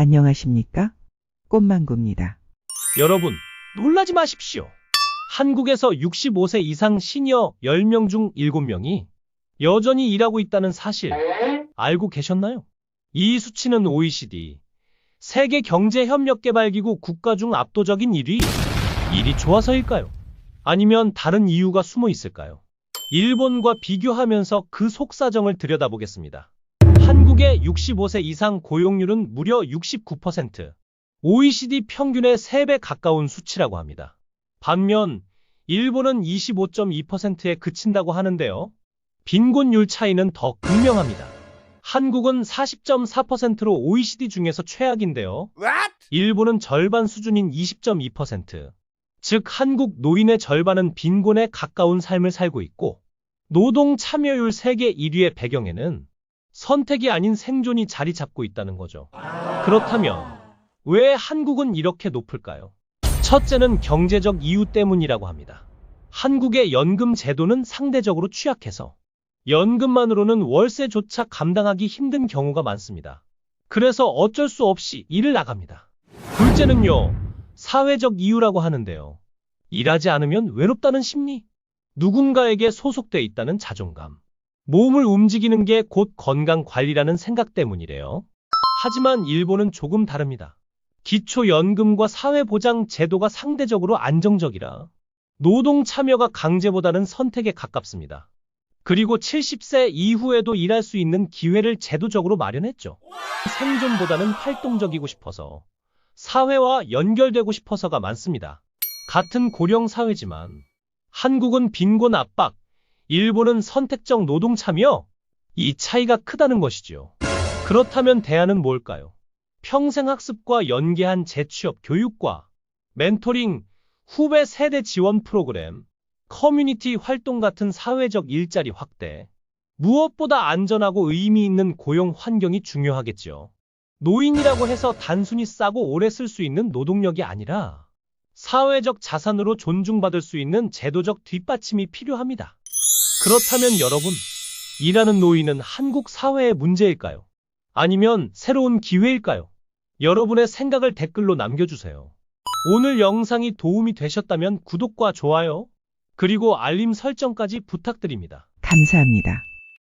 안녕하십니까? 꽃망구입니다. 여러분, 놀라지 마십시오. 한국에서 65세 이상 시니어 10명 중 7명이 여전히 일하고 있다는 사실 알고 계셨나요? 이 수치는 OECD 세계 경제협력개발기구 국가 중 압도적인 1위. 일이 좋아서일까요? 아니면 다른 이유가 숨어 있을까요? 일본과 비교하면서 그 속사정을 들여다보겠습니다. 한국의 65세 이상 고용률은 무려 69%. OECD 평균의 3배 가까운 수치라고 합니다. 반면 일본은 25.2%에 그친다고 하는데요. 빈곤율 차이는 더 극명합니다. 한국은 40.4%로 OECD 중에서 최악인데요. 일본은 절반 수준인 20.2%. 즉 한국 노인의 절반은 빈곤에 가까운 삶을 살고 있고 노동 참여율 세계 1위의 배경에는 선택이 아닌 생존이 자리 잡고 있다는 거죠. 그렇다면 왜 한국은 이렇게 높을까요? 첫째는 경제적 이유 때문이라고 합니다. 한국의 연금 제도는 상대적으로 취약해서 연금만으로는 월세조차 감당하기 힘든 경우가 많습니다. 그래서 어쩔 수 없이 일을 나갑니다. 둘째는요, 사회적 이유라고 하는데요. 일하지 않으면 외롭다는 심리, 누군가에게 소속돼 있다는 자존감, 몸을 움직이는 게 곧 건강 관리라는 생각 때문이래요. 하지만 일본은 조금 다릅니다. 기초연금과 사회보장 제도가 상대적으로 안정적이라 노동 참여가 강제보다는 선택에 가깝습니다. 그리고 70세 이후에도 일할 수 있는 기회를 제도적으로 마련했죠. 생존보다는 활동적이고 싶어서 사회와 연결되고 싶어서가 많습니다. 같은 고령 사회지만 한국은 빈곤 압박, 일본은 선택적 노동 참여, 이 차이가 크다는 것이죠. 그렇다면 대안은 뭘까요? 평생학습과 연계한 재취업 교육과 멘토링, 후배 세대 지원 프로그램, 커뮤니티 활동 같은 사회적 일자리 확대, 무엇보다 안전하고 의미 있는 고용 환경이 중요하겠죠. 노인이라고 해서 단순히 싸고 오래 쓸 수 있는 노동력이 아니라 사회적 자산으로 존중받을 수 있는 제도적 뒷받침이 필요합니다. 그렇다면 여러분, 일하는 노인은 한국 사회의 문제일까요? 아니면 새로운 기회일까요? 여러분의 생각을 댓글로 남겨주세요. 오늘 영상이 도움이 되셨다면 구독과 좋아요, 그리고 알림 설정까지 부탁드립니다. 감사합니다.